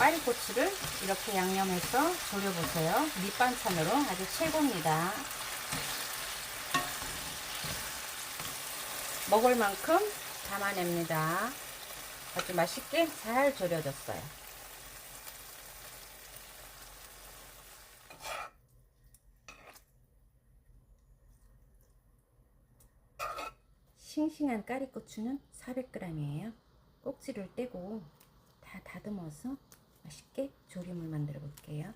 파리고추를 이렇게 양념해서 졸여보세요. 밑반찬으로 아주 최고입니다. 먹을 만큼 담아냅니다. 아주 맛있게 잘 졸여졌어요. 싱싱한 까리고추는 400g이에요. 꼭지를 떼고 다 다듬어서 맛있게 조림을 만들어 볼게요.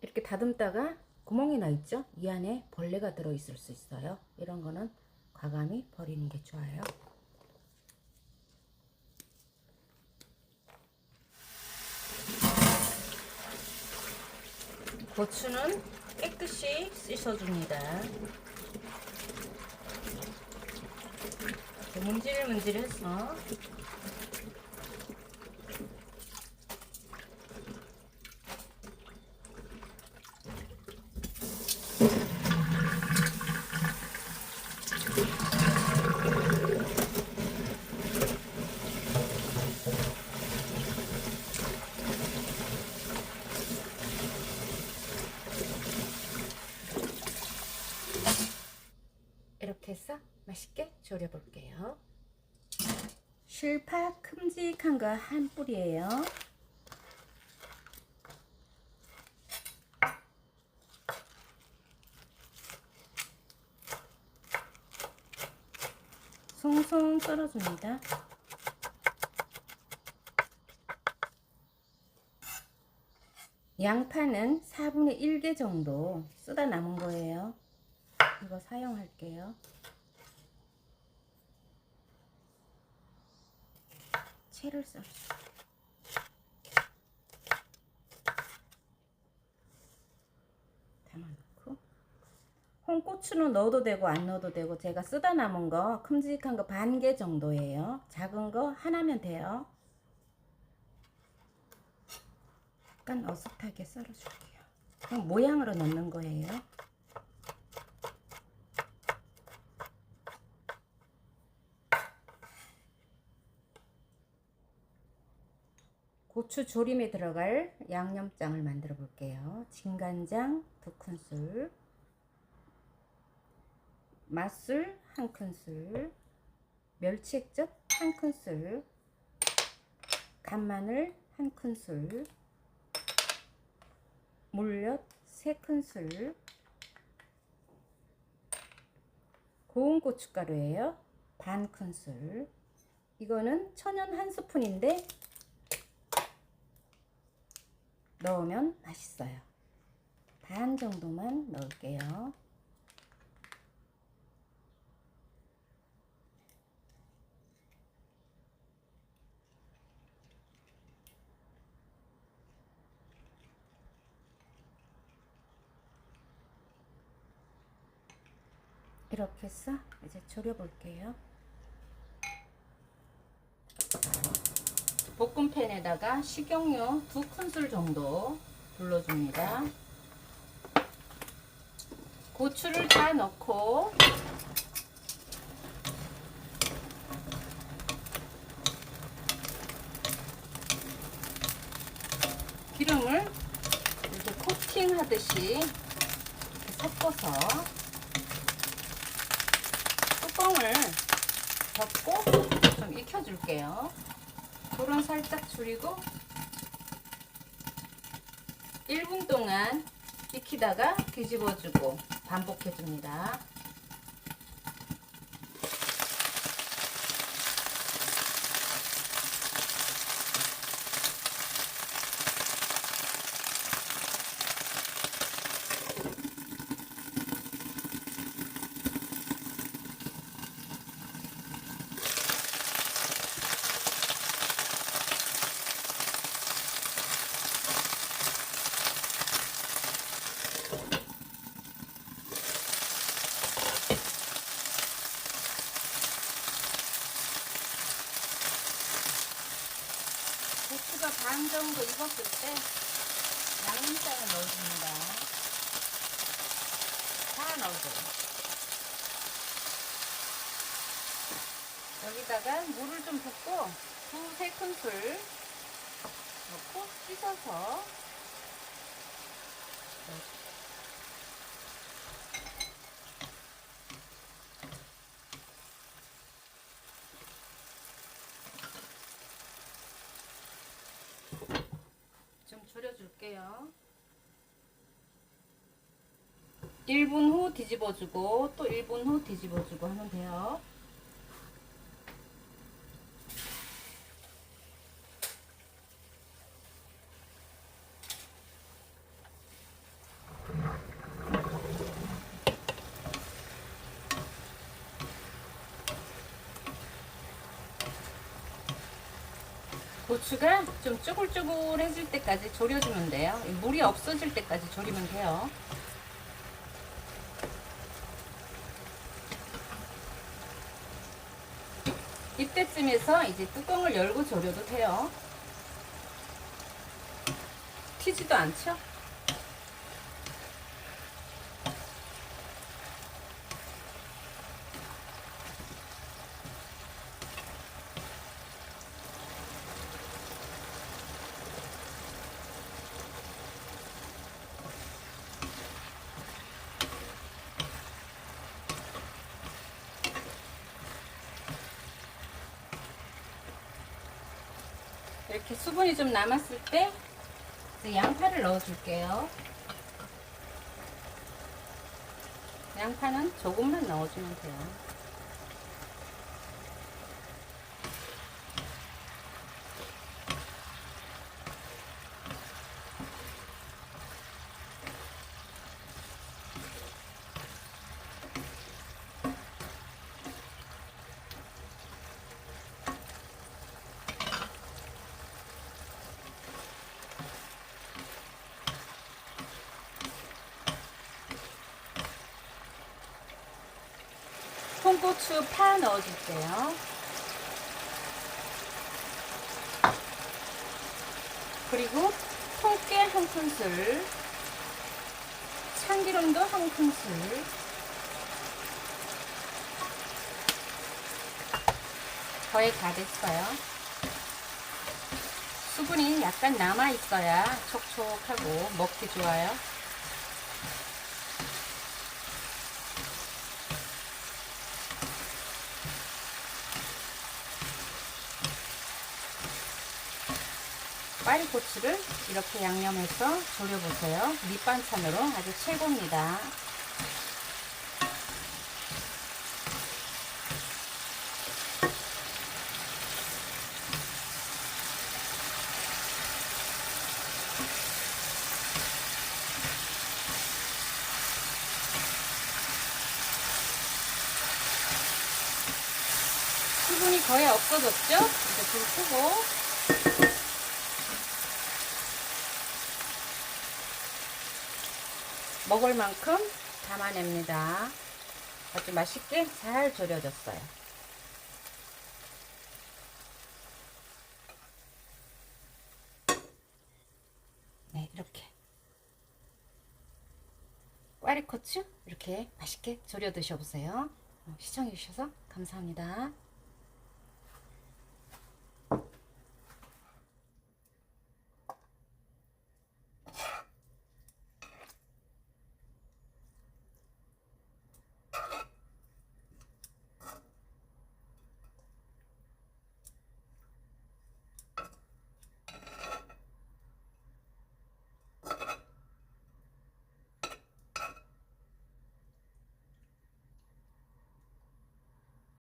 이렇게 다듬다가 구멍이 나 있죠? 이 안에 벌레가 들어 있을 수 있어요. 이런 거는 과감히 버리는 게 좋아요. 고추는 깨끗이 씻어줍니다. 문질문질해서 이렇게 해서 맛있게 졸여볼게요. 실파 큼직한 거 한 뿌리예요. 송송 썰어줍니다. 양파는 4분의 1개 정도 쓰다 남은 거예요. 이거 사용할게요. 채를 썰어줘. 담아놓고 홍고추는 넣어도 되고 안 넣어도 되고 제가 쓰다 남은 거 큼직한 거 반 개 정도예요. 작은 거 하나면 돼요. 약간 어슷하게 썰어줄게요. 모양으로 넣는 거예요. 고추 조림에 들어갈 양념장을 만들어 볼게요. 진간장 두 큰술, 맛술 한 큰술, 멸치액젓 한 큰술, 간마늘 한 큰술, 물엿 세 큰술, 고운 고춧가루예요. 반 큰술. 이거는 천연 한 스푼인데 넣으면 맛있어요. 반 정도만 넣을게요. 이렇게 해서 이제 졸여볼게요. 볶음팬에다가 식용유 두 큰술 정도 불러줍니다. 고추를 다 넣고 기름을 이렇게 코팅하듯이 이렇게 섞어서 뚜껑을 덮고 좀 익혀줄게요. 불은 살짝 줄이고 1분 동안 익히다가 뒤집어주고 반복해줍니다. 고추가 반 정도 익었을 때 양념장을 넣어줍니다. 다 넣어줘요. 여기다가 물을 좀 붓고 두 세 큰술 넣고 씻어서 좀 졸여줄게요. 1분 후 뒤집어주고 또 1분 후 뒤집어주고 하면 돼요. 고추가 좀 쭈글쭈글해질 때까지 졸여주면 돼요. 이 물이 없어질 때까지 졸이면 돼요. 이때쯤에서 이제 뚜껑을 열고 졸여도 돼요. 튀지도 않죠? 이렇게 수분이 좀 남았을 때 양파를 넣어줄게요. 양파는 조금만 넣어주면 돼요. 홍고추 파 넣어줄게요. 그리고 통깨 한 큰술, 참기름도 한 큰술, 거의 다 됐어요. 수분이 약간 남아 있어야 촉촉하고 먹기 좋아요. 파리고추를 이렇게 양념해서 졸여보세요. 밑반찬으로 아주 최고입니다. 수분이 거의 없어졌죠? 이제 불 끄고 먹을 만큼 담아냅니다. 아주 맛있게 잘 졸여졌어요. 네, 이렇게. 꽈리고추 이렇게 맛있게 졸여 드셔보세요. 시청해주셔서 감사합니다.